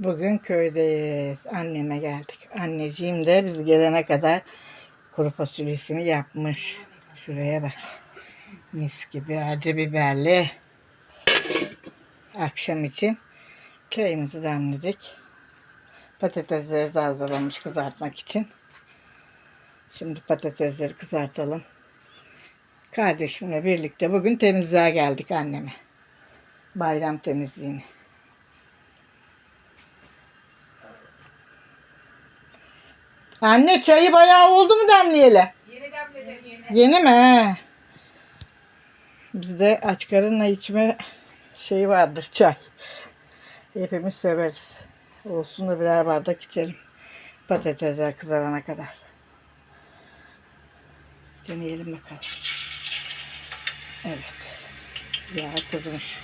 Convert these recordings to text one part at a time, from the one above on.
Bugün köydeyiz. Anneme geldik. Anneciğim de biz gelene kadar kuru fasulyesini yapmış. Şuraya bak. Mis gibi acı biberli. Akşam için çayımızı demledik. Patatesleri de hazırlamış kızartmak için. Şimdi patatesleri kızartalım. Kardeşimle birlikte bugün temizliğe geldik anneme. Bayram temizliğini. Anne çayı bayağı oldu mu demleyeli? Yeni demledim yeni. Yeni mi? Bizde aç karınla içme şeyi vardır çay. Hepimiz severiz. Olsun da birer bardak içelim. Patatesler kızarana kadar. Deneyelim bakalım. Evet. Yağ kızmış.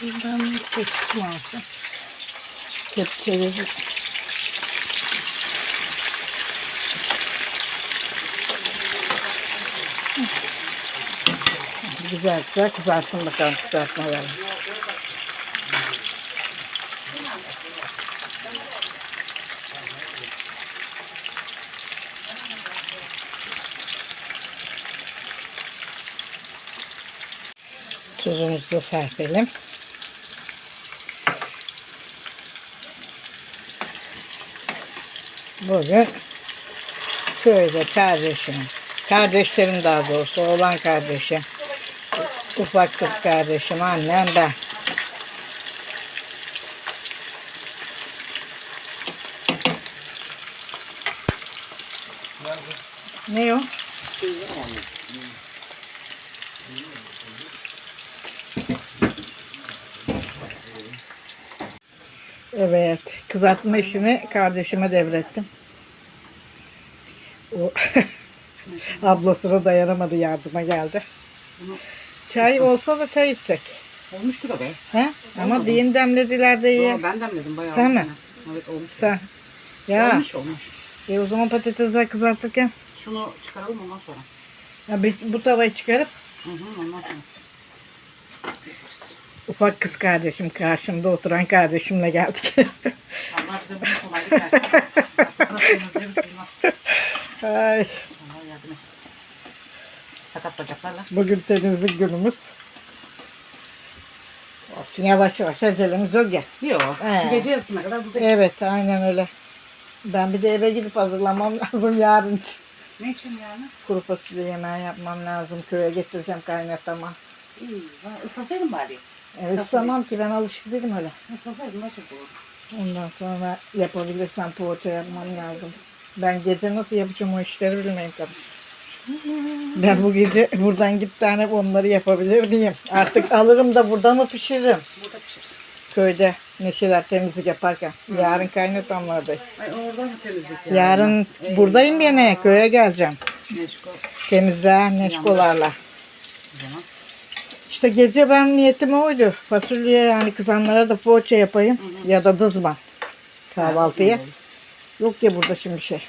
Şuradan bir alsın. Kepçeleri Güzel güzel kızarsın bakalım kızartmaları. Tuzumuzu serpelim. Bugün köyde kardeşim, kardeşlerim daha doğrusu oğlan kardeşim, ufak kız kardeşim, annem ben. Ne o? Evet, kızartma işini kardeşime devrettim. O ablasına dayanamadı, yardıma geldi. Çay olsa da çay içsek. Olmuştur o be. He? Ama din demlediler de iyi. Yo, ben demledim bayağı. Sen mi? Evet olmuş. Sen. Ya, Olmuş olmuş. e o zaman patatesler kızartırken Şunu çıkaralım ondan sonra. ya bu tavayı çıkarıp Hı hı ondan sonra. ufak kız kardeşim karşımda oturan kardeşimle geldik. Allah bize bunu kolaylık versin. Ay, Allah yardım etsin. Sakat bacaklarla. bugün temizlik günümüz. Olsun yavaş yavaş acelemiz yok ya. Yok. He. Gece yarısına kadar burada. Evet aynen öyle. Ben bir de eve gidip hazırlamam lazım yarın. Ne için yani? Kuru fasulye yemeği yapmam lazım. Köye getireceğim kaynatama. İyi. Ha, Islasaydın bari. Evet istemem ki ben alışık değilim öyle. Islasaydın daha çok olur. Ondan sonra yapabilirsem poğaça yapmam lazım. Ben gece nasıl yapacağım o işleri bilmeyin tabii. Ben bu gece buradan gidip tane onları yapabilir miyim? Artık alırım da burada mı pişiririm? Burada pişir. Köyde neşeler temizlik yaparken. Yarın kaynatamlardayız. Ay oradan mı temizlik yani? Yarın buradayım gene köye geleceğim. Neşko. Temizler neşkolarla. İşte gece ben niyetim oydu. Fasulye yani kızanlara da poğaça yapayım. Ya da dızma. Kahvaltıya. Yok ya burada şimdi şey.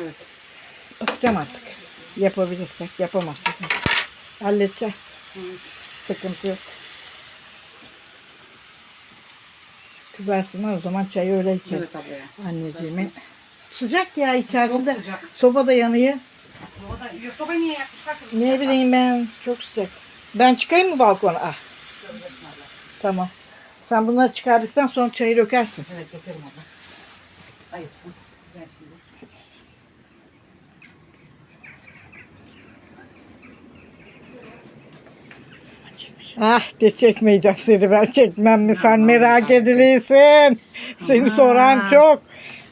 Evet. Bakacağım artık. Yapabilirsek yapamazsak. Halledeceğiz. Hı. Sıkıntı yok. Kızarsınlar o zaman çayı öyle içelim. Evet abla. Anneciğimin. Sıcak ya içerisinde. Çok sıcak. Soba da yanıyor. O da yok sobayı niye yakmışlar? Ne bileyim ben çok sıcak. Ben çıkayım mı balkona? Ah. Tamam. Sen bunları çıkardıktan sonra çayı dökersin. Evet yaparım abla. Hayır. Ah de çekmeyeceğim seni ben çekmem mi sen merak edilirsin. Seni soran çok.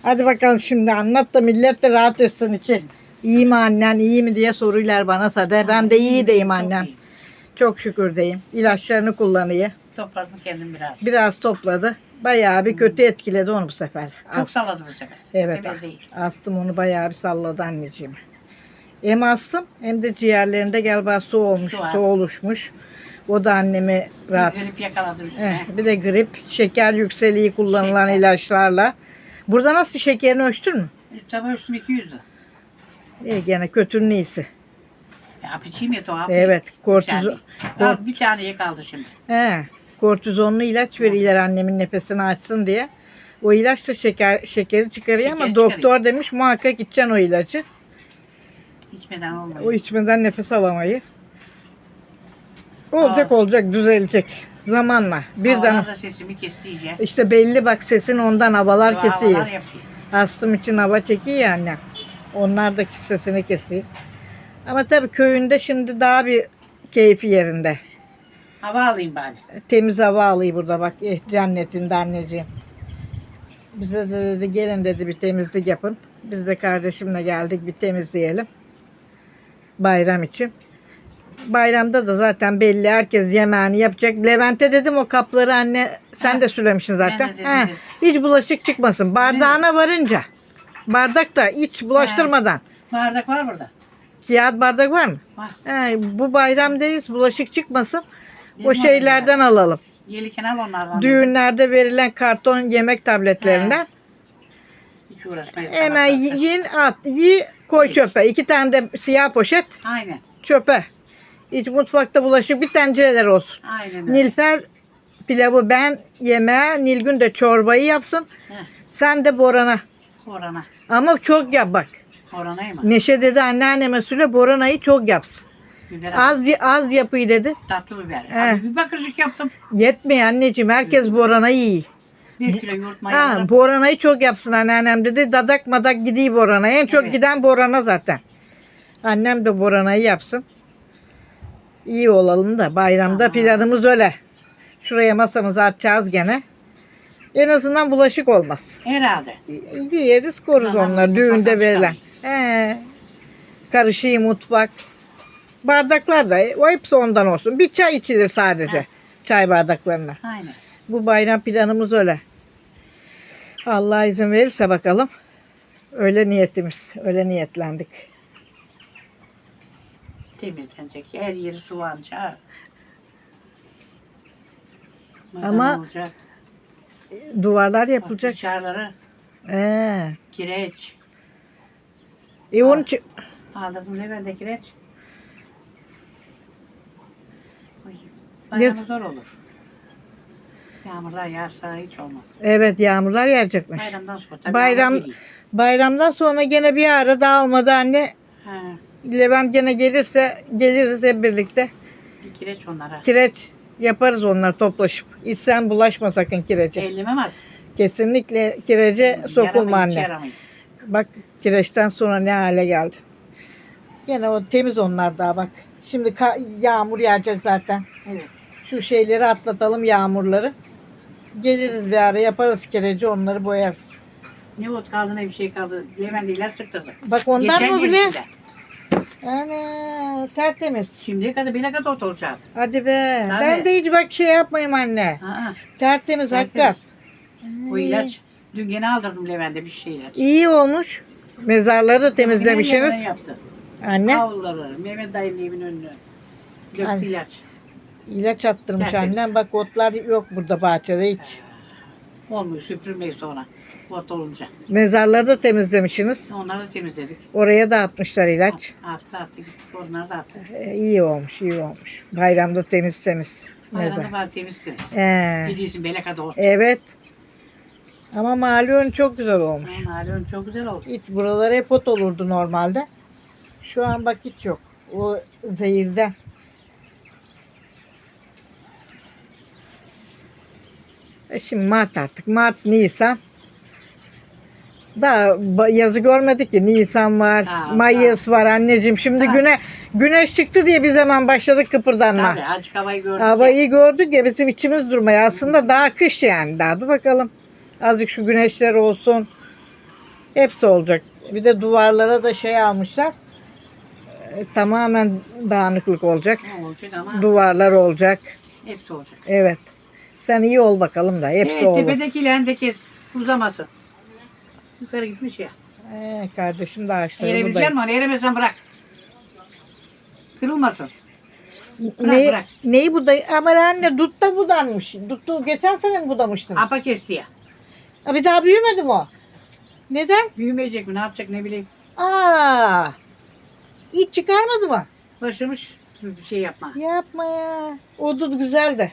Hadi bakalım şimdi anlat da millet de rahat etsin için. İyi mi annen iyi mi diye soruyorlar bana sade. Ben de iyi deyim annem. Çok şükür deyim. İlaçlarını kullanıyor. Topladım kendim biraz. Biraz topladı. Bayağı bir kötü etkiledi onu bu sefer. Çok As- salladı bu sefer. evet. Temel değil. Astım onu bayağı bir salladı anneciğim. Hem astım hem de ciğerlerinde galiba su olmuş, Su var. su oluşmuş. O da annemi rahat. Grip yakaladı üstüne. Eh, bir de grip, şeker yükseliği kullanılan Şeker. ilaçlarla. Burada nasıl şekerini ölçtün mü? Sabah üstüm 200'dü. İyi gene kötünün iyisi. Ya piçeyim ya tuhaf. Evet, Bir kortizon. tane. Al, bir taneye kaldı şimdi. He, kortizonlu ilaç veriyorlar annemin nefesini açsın diye. O ilaç da şeker şekeri çıkarıyor ama Şeker doktor çıkarıyor. demiş muhakkak içeceksin o ilacı. İçmeden olmuyor. O içmeden nefes alamayı. Olacak Aa. olacak düzelecek. Zamanla. Birden Havalar da sesimi iyice. işte belli bak sesin ondan havalar kesiyor. Astım için hava çekiyor ya annem. Onlar da sesini kesiyor. Ama tabii köyünde şimdi daha bir keyfi yerinde. Hava alayım bari. Temiz hava alıyor burada bak eh, cennetinde anneciğim. Bize de dedi gelin dedi bir temizlik yapın. Biz de kardeşimle geldik bir temizleyelim. Bayram için. Bayramda da zaten belli herkes yemeğini yapacak. Levent'e dedim o kapları anne sen de söylemişsin ben zaten. de He, dedim. hiç bulaşık çıkmasın. Bardağına varınca. Bardak da hiç bulaştırmadan. Bardak var burada. Kağıt bardak var mı? Var. He, bu bayramdayız bulaşık çıkmasın. Dedim O ona şeylerden alalım. Gelirken al onlardan. Düğünlerde verilen karton yemek tabletlerinden. Hiç uğraşmayız. Hemen yiyin at, yi koy çöpe. İki tane de siyah poşet Aynen. çöpe. Hiç mutfakta bulaşık bir tencereler olsun. Aynen öyle. Nilfer pilavı ben yemeğe, Nilgün de çorbayı yapsın. Heh, Sen de Boran'a. Orana. Ama çok yap bak. Oranayım mı? Neşe dedi anneanneme söyle Borana'yı çok yapsın. Biber az. Az az yapıyı dedi. Tatlı biber. He. Abi bir bakırcık yaptım. Yetmiyor anneciğim herkes Borana'yı yiyor. Bir kilo yoğurt Ha, mayaladım. Borana'yı çok yapsın anneannem dedi. Dadak madak gidiyor Boran'a. En çok Evet. giden Boran'a zaten. Annem de Borana'yı yapsın. İyi olalım da bayramda Aha. planımız öyle. Şuraya masamızı atacağız gene. En azından bulaşık olmaz. Herhalde. Yeriz koruz mutfaktan düğünde verilen. He. Karışığı mutfak. Bardaklar da o hepsi ondan olsun. Bir çay içilir sadece. Heh. Çay bardaklarına. Aynen. Bu bayram planımız öyle. Allah izin verirse bakalım. Öyle niyetimiz. Öyle niyetlendik. Temizlenecek. Her yeri suvanca. Ama- olacak. Duvarlar Bak yapılacak. Dışarıları Ee, kireç. e onun için Aldırdım Levent'e kireç. Ay, Bayramı zor olur. Yağmurlar yağarsa hiç olmaz. evet yağmurlar yağacakmış. Bayramdan sonra tabii Bayram-. Bayramdan sonra gene bir ara dağılmadı anne. Ha, Levent gene gelirse geliriz hep birlikte. bir kireç onlara. Kireç yaparız onlar toplaşıp. Hiç sen bulaşma sakın kirece. Elleme var. Kesinlikle kirece sokulma anne. yaramayın. Bak kireçten sonra ne hale geldi. Gene o temiz onlar daha bak. Şimdi yağmur yağacak zaten. Evet. Şu şeyleri atlatalım yağmurları. Geliriz bir ara yaparız kireci onları boyarız. Ne ot kaldı ne bir şey kaldı. Levent ilaç sıktırdı. Bak ondan Geçen mı bile? içinde. Ana tertemiz. Şimdiye kadar bile kadar ot olacak. Hadi be. Tabii. Ben de hiç bak şey yapmayayım anne. Aa, Tertemiz, hakikat. O ilaç. Dün gene aldırdım Levent'e bir şeyler. İyi olmuş. Mezarları da Yine temizlemişsiniz. Levent yaptı. Anne Avluları, Mehmet dayının evinin önüne. Döktü Anne. ilaç. ilaç attırmış Tertemiz. annem. Bak otlar yok burada bahçede hiç. Olmuyor süpürmeyi sonra. Ot olunca. Mezarları da temizlemişsiniz. Onları da temizledik. Oraya da atmışlar ilaç. Attı attı gittik onları da attı. Ee, iyi olmuş, iyi olmuş. Bayramda temiz temiz. Bayramda Mezar. bana temizsiniz. Ee, Gidiyorsun bele kadar ot. evet. Ama malum çok güzel olmuş. Malum çok güzel oldu. Hiç buralara hep ot olurdu normalde. Şu an bak hiç yok. O zehirden. E şimdi Mart artık. Mart, Nisan. Daha yazı görmedik ki. Nisan var, Ha, Mayıs var anneciğim. Şimdi Ha. güne güneş çıktı diye biz hemen başladık kıpırdanma. Tabii azıcık havayı gördük. Havayı gördük ya bizim içimiz durmaya. Aslında daha kış yani. Daha dur bakalım. Azıcık şu güneşler olsun. Hepsi olacak. Bir de duvarlara da şey almışlar. E, tamamen dağınıklık olacak. Ne olacak ama Duvarlar olacak. hepsi olacak. Evet. Sen iyi ol bakalım da. Hepsi Evet, olur. tepedeki leğen de kes. Uzamasın. Yukarı gitmiş ya. Ee, kardeşim de ağaçları Erebilecek misin? Eremezsen bırak. kırılmasın. Bırak, Ne, bırak. neyi buday? Ama anne dut da budanmış. Duttu geçen sene mi budamıştın? Apa kesti ya. Ha, bir daha büyümedi mi o? Neden? Büyümeyecek mi ne yapacak ne bileyim. Aa, hiç çıkarmadı mı? Başlamış bir şey yapma. Yapma ya. O dut güzel de.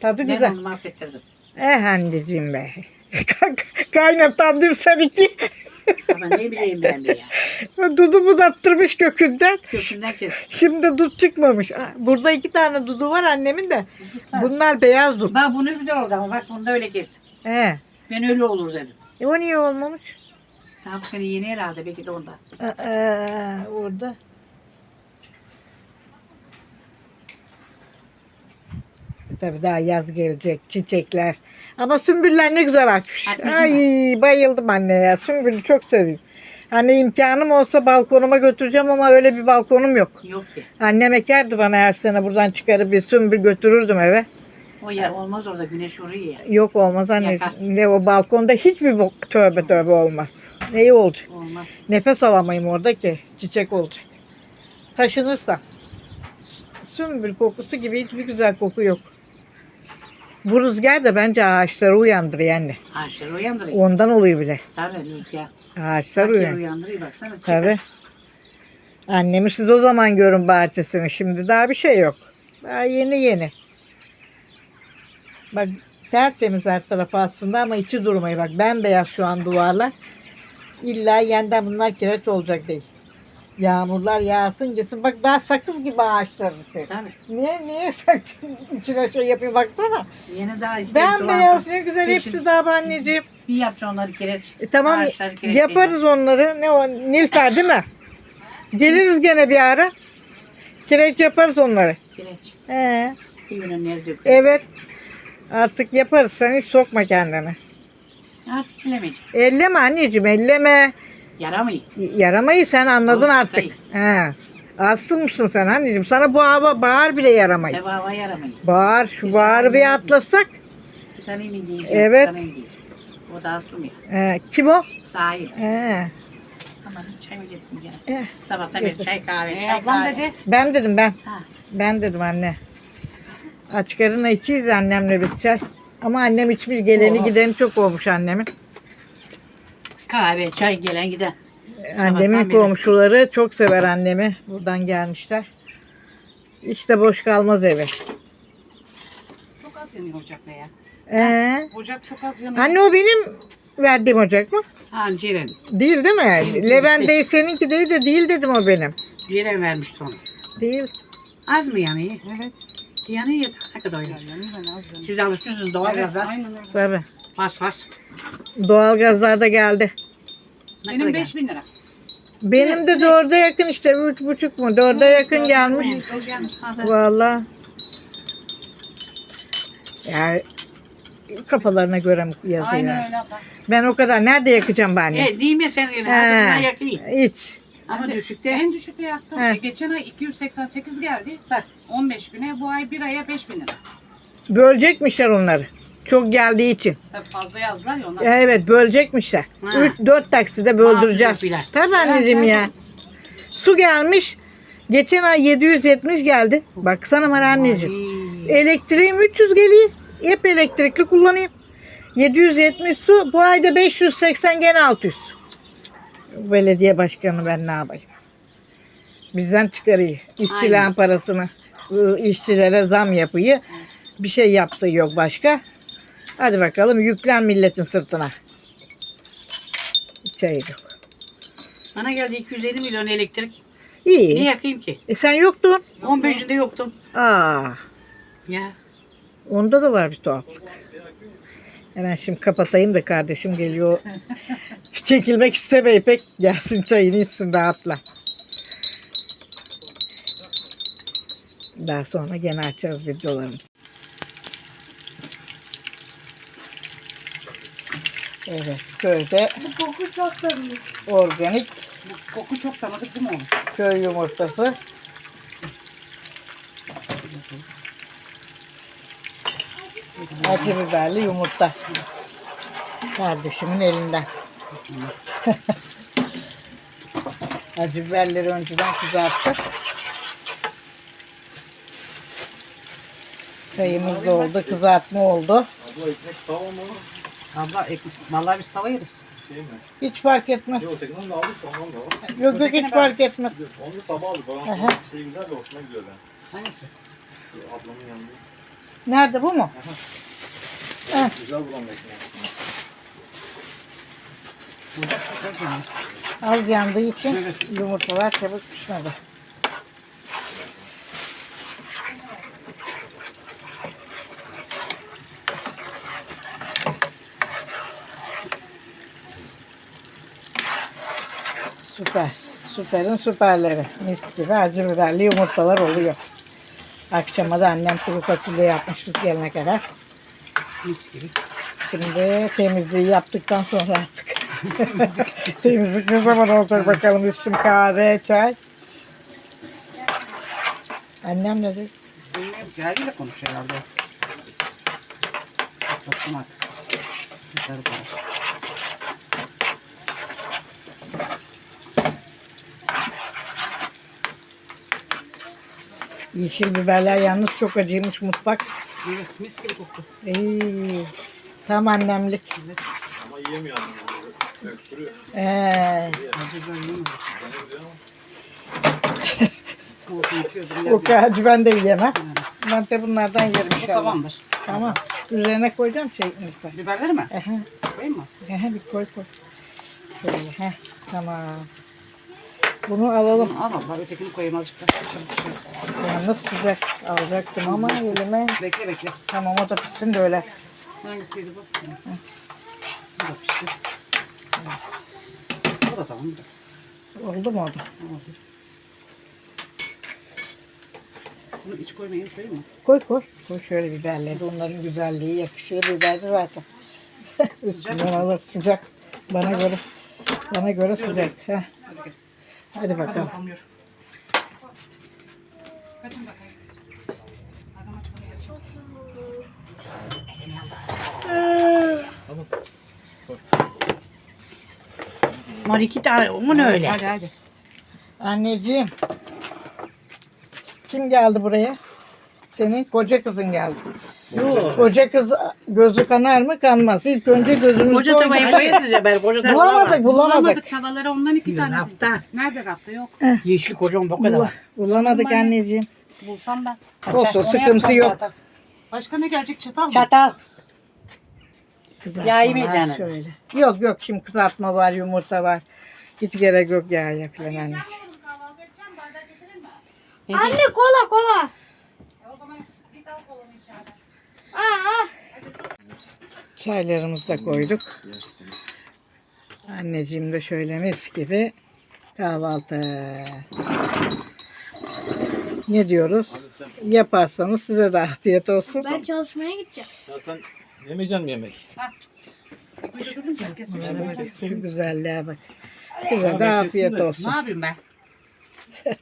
Tadı Ben güzel. onu mahvettirdim. Eh anneciğim be. Kaynatan bir seninki. Ama ne bileyim ben de ya. Dudu budattırmış kökünden. Kökünden kes. Şimdi dut çıkmamış. Burada iki tane dudu var annemin de. Bunlar beyaz dut. Bak bunu güzel oldu ama bak bunu da öyle kestik. He. Ben öyle olur dedim. E o niye olmamış? Bu sene yeni herhalde belki de ondan. Aa, orada. Tabii daha yaz gelecek, çiçekler. Ama sümbüller ne güzel açmış. Açmış Ay bayıldım anne ya. Sümbülü çok seviyorum. Hani imkanım olsa balkonuma götüreceğim ama öyle bir balkonum yok. Yok ki. Annem ekerdi bana her sene buradan çıkarıp bir sümbül götürürdüm eve. O ya olmaz orada güneş vuruyor ya. Yok olmaz anne. Yakar. Ne o balkonda hiçbir bok tövbe tövbe olmaz. Neyi olacak? Olmaz. Nefes alamayayım orada ki çiçek olacak. Taşınırsam. Sümbül kokusu gibi hiçbir güzel koku yok. Bu rüzgar da bence ağaçları uyandırıyor anne. Ağaçları uyandırıyor. Ondan oluyor bile. Tabii rüzgar. Ağaçlar Bak ya uyan. uyandırıyor baksana. Tabii. Annemi siz o zaman görün bahçesini. Şimdi daha bir şey yok. Daha yeni yeni. Bak tertemiz her tarafı aslında ama içi durmayı bak. Bembeyaz şu an duvarlar. İlla yeniden bunlar kireç olacak değil. Yağmurlar yağsın gitsin. Bak daha sakız gibi ağaçlarını sev. Tabii. Niye niye sakız içine şey yapıyor baksana. Yeni daha işte. Bembeyaz ne güzel Hepsi- hepsi daha anneciğim. Bir yapacaksın onları kireç. E, tamam Ağaçları kireç yaparız onları. Ne o Nilfer değil mi? Geliriz gene bir ara. Kireç yaparız onları. Kireç. He, Bir gün nerede evet. Artık yaparız. Sen hiç sokma kendini. Artık bilemeyeceğim. Elleme anneciğim elleme. Yaramıyor. Yaramayı sen anladın Olsun, artık. He. Azsınmışsın sen anneciğim. Sana bu hava bağır bile yaramayı. Deva yaramıyor. Bağır şu bağırı bir atlasak. Tıkanayım mı diyeceğim. Evet. tıkanayım diye. O da asılmıyor. He, kim o? Sahip. He. Aman çay mı getirsin gene? Eh, Sabahtan Getir. beri çay kahve. Ee, çay ablam kahve. dedi. Ben dedim ben. Ha. Ben dedim anne. Aç karına içiyiz annemle biz çay. Ama annem içmiş geleni Oha. gideni çok olmuş annemin. Kahve, çay gelen giden. Annemin beri. komşuları çok sever annemi. Buradan gelmişler. İşte boş kalmaz evi. Çok az yanıyor ocak be ya. Ee, Ocak çok az yanıyor. anne o benim verdiğim ocak mı? Ha Ceren. Değil değil mi? Değil, Levent değil. Seninki değil de değil dedim o benim. Ceren vermişti onu. Değil. Az mı yanıyor? Evet. Yanıyor. Ne kadar Ya, yanıyor? ben az yanıyor. Siz alışmışsınız doğal Evet, gaza. aynen öyle. Tabii. Bas bas. Doğalgazlar da geldi. Ne Benim kadar 5000 lira. Benim de dörde yakın işte. Üç buçuk mu? Dörde yakın gelmiş. O gelmiş. Vallahi. Yani kafalarına göre mi yazıyor? Aynen öyle abla. Ben o kadar nerede yakacağım ben? E, değil mi sen yine? Hadi bundan yakayım. Hiç. Ama düşükte. En düşükte yaktım. He. E, geçen ay 288 geldi. Bak. 15 güne. Bu ay bir aya 5000 lira. Bölecekmişler onları. Çok geldiği için. Tabii fazla yazdılar ya onlar. Evet bölecekmişler. Ha. 3-4 takside böldüreceğiz. Ne yapacak Tabii anneciğim Evet, ya. Su gelmiş. Geçen ay 770 geldi. Baksana bana anneciğim. Ay. Elektriğim 300 geliyor. Hep elektrikli kullanayım. 770 su. Bu ayda 580 gene 600. Belediye başkanı ben ne yapayım? Bizden çıkarıyor. İşçilerin Aynen. parasını. ıı, işçilere zam yapıyor. Bir şey yaptığı yok başka. Hadi bakalım yüklen milletin sırtına. Hiç şey yok. Bana geldi 250 milyon elektrik. İyi. Ne yakayım ki? E sen yoktun. 15'inde yoktum. Aa, Ya. onda da var bir tuhaflık. Hemen şimdi kapatayım da kardeşim geliyor. Çekilmek istemiyor pek. Gelsin çayını içsin rahatla. Daha sonra gene açarız videolarımızı. Evet böyle Bu koku çok tanıdık. organik Bu koku çok tanıdık değil mi oğlum? köy yumurtası. Acı biberli yumurta. Kardeşimin elinden. Acı biberleri önceden kızarttık. Çayımız da oldu, kızartma oldu. Abla ekmek tamam mı? Abla ekmek. Vallahi biz tava yeriz. Şey mi? Hiç fark etmez. Yok ötekinden de aldık ondan da var. Yok yok hiç fark etmez. Onu da sabah aldık. Aha. Oranın şey güzel de hoşuma gidiyor ben. Hangisi? Şu ablamın yanında. Nerede bu mu? Güzel bulan ekmek. Burada çok yani. Az yandığı için Evet. yumurtalar çabuk pişmedi. Süper. Süperin süperleri. Mis gibi acı biberli yumurtalar oluyor. Akşama da annem kuru fasulye yapmış biz gelene kadar. Mis gibi. Şimdi temizliği yaptıktan sonra artık. Temizlik ne zaman olacak bakalım üstüm kahve, çay. Annem ne dedi? Bilmiyorum. Geldiyle konuşuyor herhalde. Baktım artık. Dışarı para. Yeşil biberler yalnız çok acıymış mutfak. Evet mis gibi koktu. İyi. Tam annemlik. Ama yiyemiyor annem. Öksürüyor. Ee, yıkıyordum. o acı ben de yiyemem. Ben de bunlardan yerim Bu inşallah. tamamdır. Tamam. Üzerine koyacağım şey lütfen. Biberleri mi? Ehe, Koyayım mı? ehe, bir koy koy. Şöyle, heh, tamam. Bunu alalım. Al abla ötekini koyayım azıcık da. Çabuk. Yalnız sıcak alacaktım ama elime Bekle bekle. tamam o da pişsin de öyle. Hangisiydi bu? Bu da pişti. Bu da tamam. Bu da. Oldu mu o da? Oldu. Bunu iç koymayayım koyayım mı? Koy koy. Koy şöyle biberleri. Onların güzelliği yakışıyor. Biber de zaten. Üstünden alır sıcak. Bana göre bana göre sıcak. Heh. Hadi. Hadi Hadi bakalım. Kaçın bakayım. Adam aç buraya aç. Var iki tane. O mu ne öyle? Hadi hadi. Anneciğim. Kim geldi buraya? Senin koca kızın geldi. Yok. Koca kız gözü kanar mı kanmaz. İlk önce gözümüzü Koca tavayı koyacağız ben. Koca tava var. Bulamadık bulamadık. Bulamadık tavaları ondan iki tane. Rafta. Nerede rafta yok. Yeşil kocaman bu kadar bulamadık Bana- anneciğim. Bulsam ben. Olsun Onu sıkıntı yapacağım yok. zaten. Başka ne gelecek çatal mı? Çatal. Var yemeyeceksin. Şöyle. Yok yok şimdi kızartma var yumurta var. Hiç gerek yok yağa falan anne. Anne kola kola. O zaman git al kolanı içeride. Aa, Çaylarımızı da koyduk. Anneciğim de şöyle mis gibi kahvaltı. Ne diyoruz? Yaparsanız size de afiyet olsun. ben çalışmaya gideceğim. ya sen yemeyeceksin mi yemek? Bir şey Bak. Şu güzelliğe bak. Size de afiyet olsun. Ne yapayım ben?